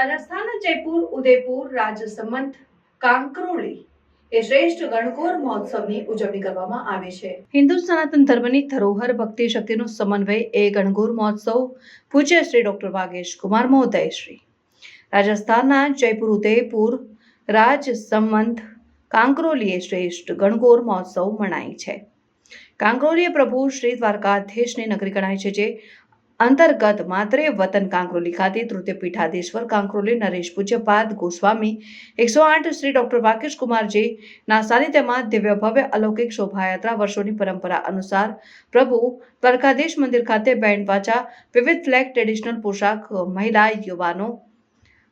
રાજસ્થાન, જયપુર, ઉદયપુર રાજસમંત કાંકરોળી એ શ્રેષ્ઠ ગણગોર મહોત્સવની ઉજવણી કરવામાં આવે છે. હિન્દુ સનાતન ધર્મની ધરોહર ભક્તિ શક્તિનો સમન્વય એ ગણગોર મહોત્સવ પૂજ્ય શ્રી ડોક્ટર વાગેશ કુમાર મહોદય શ્રી. રાજસ્થાનના જયપુર, ઉદયપુર રાજસમંત કાંકરોલીએ શ્રેષ્ઠ ગણગોર મહોત્સવ મનાય છે. કાંકરોલીએ પ્રભુ શ્રી દ્વારકાધીશની નગરી ગણાય છે, જે અંતર્ગત માત્રે વતન કાંકરોલી ખાતે તૃતીય પીઠાધીશ્વર કાંકરોલી નરેશ પૂજ્યપાદ ગોસ્વામી, એકસો આઠ શ્રી ડોક્ટર વાકેશ કુમારજી ના સાનિધ્યમાં દિવ્ય ભવ્ય અલૌકિક શોભાયાત્રા વર્ષોની પરંપરા અનુસાર પ્રભુ દ્વારકાધીશ મંદિર ખાતે બેન્ડ પાછા વિવિધ ફ્લેગ ટ્રેડિશનલ પોશાક, મહિલા, યુવાનો,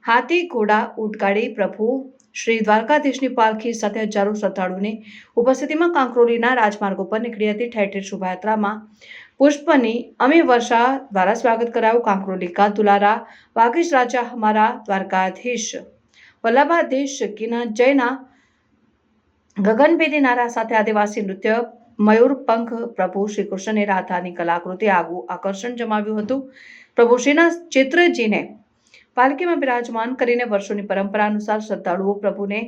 હાથી, ઘોડા ઊંટગાડી પ્રભુ, શ્રી દ્વારકાધીશની પાલખી સાથે હજારો શ્રદ્ધાળુની ઉપસ્થિતિમાં કાંકરોલીના રાજમાર્ગો પર નીકળી હતી ઠેર ઠેર શોભાયાત્રામાં પુષ્પની અમે વર્ષા દ્વારા સ્વાગત કરાયું કાંકરોલિકા તુલારા વાઘીશ રાજા હમારા દ્વારકાધીશ, વલ્લભાધીશ કિના જયના ગગનભેદી નારા સાથે આદિવાસી નૃત્ય, મયુર પંખ, પ્રભુ શ્રી કૃષ્ણને રાધાની કલાકૃતિ આગવું આકર્ષણ જમાવ્યું હતું. પ્રભુ શ્રીના ચિત્રજીને પાલકીમાં બિરાજમાન કરીને વર્ષોની પરંપરા અનુસાર શ્રદ્ધાળુઓ, પ્રભુને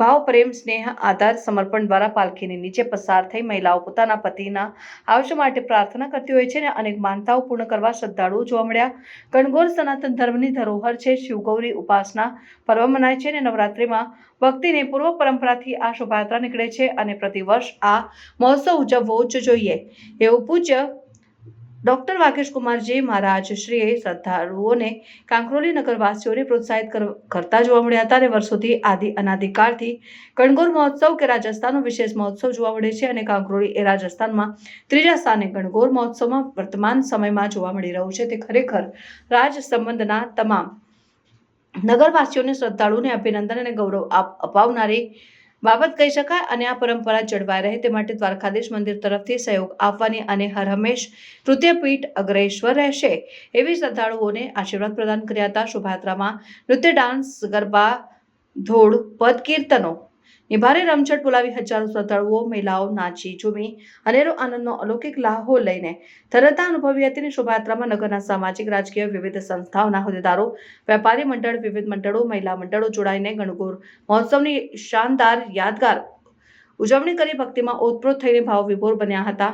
ભાવ, પ્રેમ, સ્નેહ, આધાર, સમર્પણ દ્વારા પાલખીની નીચે પસાર થઈ મહિલાઓ પોતાના પતિના આયુષ્ય માટે પ્રાર્થના કરતી હોય છે અને અનેક માનતાઓ પૂર્ણ કરવા શ્રદ્ધાળુઓ જોવા મળ્યા. ગણગોર સનાતન ધર્મની ધરોહર છે. શિવગૌરી ઉપાસના પર્વ મનાય છે અને નવરાત્રિમાં ભક્તિની પૂર્વ પરંપરાથી આ શોભાયાત્રા નીકળે છે અને પ્રતિવર્ષ આ મહોત્સવ ઉજવવો જ જોઈએ. એવું પૂજ્ય ડોક્ટર વાકેશ કુમારજી મહારાજ શ્રીએ શ્રદ્ધાળુઓને કાંકરોલી નગરવાસીઓને પ્રોત્સાહિત કરતા જોવા મળ્યા હતા અને વર્ષોથી આદિ અનાદિકાળથી ગણગોર મહોત્સવ કે રાજસ્થાનનો વિશેષ મહોત્સવ જોવા મળે છે અને કાંકરોલી એ રાજસ્થાનમાં ત્રીજા સ્થાને ગણગોર મહોત્સવમાં વર્તમાન સમયમાં જોવા મળી રહ્યું છે. તે ખરેખર રાજ સંબંધના તમામ નગરવાસીઓને શ્રદ્ધાળુઓને અભિનંદન અને ગૌરવ અપાવનારી બાબત કહી શકાય અને આ પરંપરા જળવાઈ રહે તે માટે દ્વારકાધીશ મંદિર તરફથી સહયોગ આપવાની અને હર હંમેશ તૃતીય પીઠ અગ્રેશ્વર રહેશે એવી શ્રદ્ધાળુઓને આશીર્વાદ પ્રદાન કર્યા હતા. શોભાયાત્રામાં નૃત્ય, ડાન્સ, ગરબા, ધોળ, પદ, કીર્તનો નિભારે રમઝટ બોલાવી હજારો શ્રદ્ધાળુઓ, મહિલાઓ, નાચી, ઝૂમી અનેરો આનંદનો અલૌકિક લાહો લઈને ધરતા અનુભવી હતી અને શોભાયાત્રામાં નગરના સામાજિક, રાજકીય વિવિધ સંસ્થાઓના હોદ્દેદારો, વેપારી મંડળ, વિવિધ મંડળો, મહિલા મંડળો જોડાઈને ગણગોર મહોત્સવની શાનદાર યાદગાર ઉજવણી કરી ભક્તિમાં ઓતપ્રોત થઈને ભાવ વિભોર બન્યા હતા.